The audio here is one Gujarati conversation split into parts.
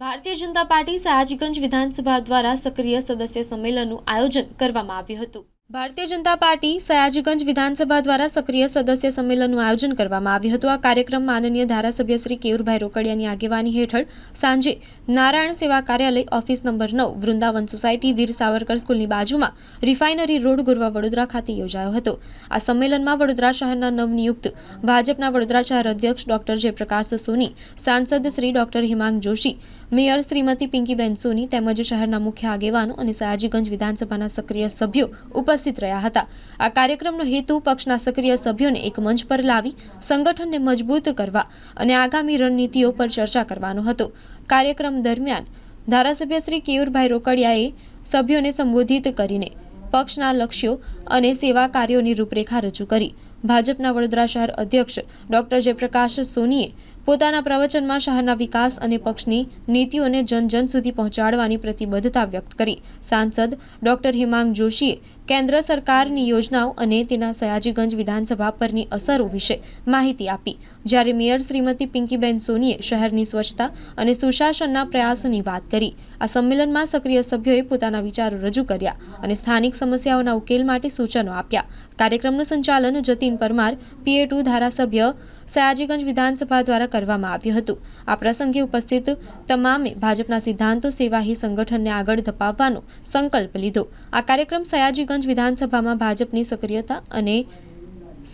ભારતીય જનતા પાર્ટી સયાજીગંજ વિધાનસભા દ્વારા સક્રિય સદસ્ય સંમેલનનું આયોજન કરવામાં આવ્યું હતું. ભારતીય જનતા પાર્ટી સયાજીગંજ વિધાનસભા દ્વારા સક્રિય સદસ્ય સંમેલનનું આયોજન કરવામાં આવ્યું હતું. આ કાર્યક્રમ માનનીય ધારાસભ્ય શ્રી કેયુરભાઈ રોકડિયાની આગેવાની હેઠળ સાંજે નારાયણ સેવા કાર્યાલય ઓફિસ નંબર નવ, વૃંદાવન સોસાયટી, વીર સાવરકર સ્કૂલની બાજુમાં રિફાઇનરી રોડ ગુરવા વડોદરા ખાતે યોજાયો હતો. આ સંમેલનમાં વડોદરા શહેરના નવનિયુક્ત ભાજપના વડોદરા શહેર અધ્યક્ષ ડોક્ટર જયપ્રકાશ સોની, સાંસદ શ્રી ડોક્ટર હિમાંગ જોશી, મેયર શ્રીમતી પિંકીબેન સોની તેમજ શહેરના મુખ્ય આગેવાનો અને સયાજીગંજ વિધાનસભાના સક્રિય સભ્યો ઉપસ્થિત રહ્યા હતા. આ કાર્યક્રમનો હેતુ પક્ષના સક્રિય સભ્યોને એક મંચ પર લાવી, સંગઠનને મજબૂત કરવા અને આગામી રણનીતિઓ પર ચર્ચા કરવાનો હતો. કાર્યક્રમ દરમિયાન ધારાસભ્ય શ્રી કેયુરભાઈ રોકડિયાએ સભ્યોને સંબોધિત કરીને પક્ષના લક્ષ્યો અને સેવા કાર્યોની રૂપરેખા રજૂ કરી. ભાજપના વડોદરા શહેર અધ્યક્ષ ડોક્ટર જયપ્રકાશ સોનીએ પોતાના પ્રવચનમાં શહેરના વિકાસ અને પક્ષની નીતિઓને જન જન સુધી પહોંચાડવાની પ્રતિબદ્ધતા વ્યક્ત કરી. સાંસદ ડોક્ટર હિમાંગ જોશીએ કેન્દ્ર સરકારની યોજનાઓ અને તેના સયાજીગંજ વિધાનસભા પરની અસરો વિશે માહિતી આપી. જ્યારે મેયર શ્રીમતી પિંકીબેન સોનીએ શહેરની સ્વચ્છતા અને સુશાસનના પ્રયાસોની વાત કરી, આ સંમેલનમાં સક્રિય સભ્યોએ પોતાના વિચારો રજૂ કર્યા અને સ્થાનિક સમસ્યાઓના ઉકેલ માટે સૂચનો આપ્યા. કાર્યક્રમનું સંચાલન જતીન પરમાર, પીએ ટુ ધારાસભ્ય, સયાજીગંજ વિધાનસભા દ્વારા કરવામાં આવ્યું હતું. આ પ્રસંગે ઉપસ્થિત તમામે ભાજપના સિદ્ધાંતો સેવાહી સંગઠનને આગળ ધપાવવાનો સંકલ્પ લીધો. આ કાર્યક્રમ સયાજીગંજ વિધાનસભામાં ભાજપની સક્રિયતા અને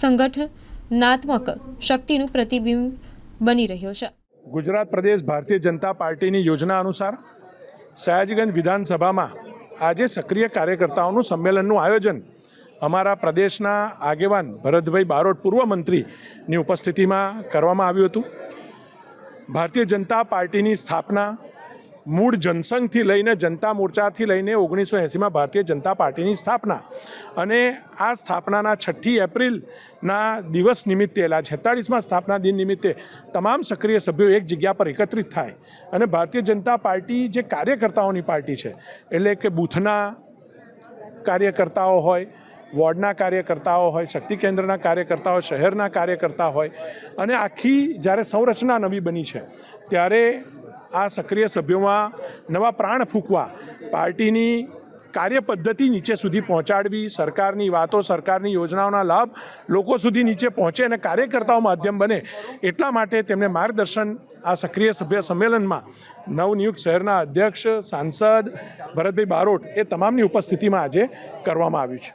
સંગઠનાત્મક શક્તિનું પ્રતિબિંબ બની રહ્યો છે. ગુજરાત પ્રદેશ ભારતીય જનતા પાર્ટીની યોજના અનુસાર સયાજીગંજ વિધાનસભામાં આજે સક્રિય કાર્યકર્તાઓનું સંમેલનનું આયોજન અમારા પ્રદેશના આગેવાન ભરતભાઈ બારોટ પૂર્વ મંત્રીની ઉપસ્થિતિમાં કરવામાં આવ્યું હતું. ભારતીય જનતા પાર્ટીની સ્થાપના મૂળ જનસંઘથી લઈને જનતા મોરચાથી લઈને ઓગણીસો એંસીમાં ભારતીય જનતા પાર્ટીની સ્થાપના. અને આ સ્થાપનાના છઠ્ઠી એપ્રિલના દિવસ નિમિત્તે, એટલે છેતાળીસમાં સ્થાપના દિન નિમિત્તે તમામ સક્રિય સભ્યો એક જગ્યા પર એકત્રિત થાય. અને ભારતીય જનતા પાર્ટી જે કાર્યકર્તાઓની પાર્ટી છે, એટલે કે બૂથના કાર્યકર્તાઓ હોય વોર્ડના કાર્યકર્તાઓ હોય, શક્તિ કેન્દ્રના કાર્યકર્તાઓ, શહેરના કાર્યકર્તા હોય અને આખી જ્યારે સંરચના નવી બની છે, ત્યારે આ સક્રિય સભ્યોમાં નવા પ્રાણ ફૂંકવા, પાર્ટીની કાર્ય પદ્ધતિ નીચે સુધી પહોંચાડવી, સરકારની વાતો, સરકારની યોજનાઓના લાભ લોકો સુધી નીચે પહોંચે અને કાર્યકર્તાઓ માધ્યમ બને, એટલા માટે તેમને માર્ગદર્શન આ સક્રિય સભ્ય સંમેલનમાં નવનિયુક્ત શહેરના અધ્યક્ષ, સાંસદ ભરતભાઈ બારોટ એ તમામની ઉપસ્થિતિમાં આજે કરવામાં આવ્યું છે.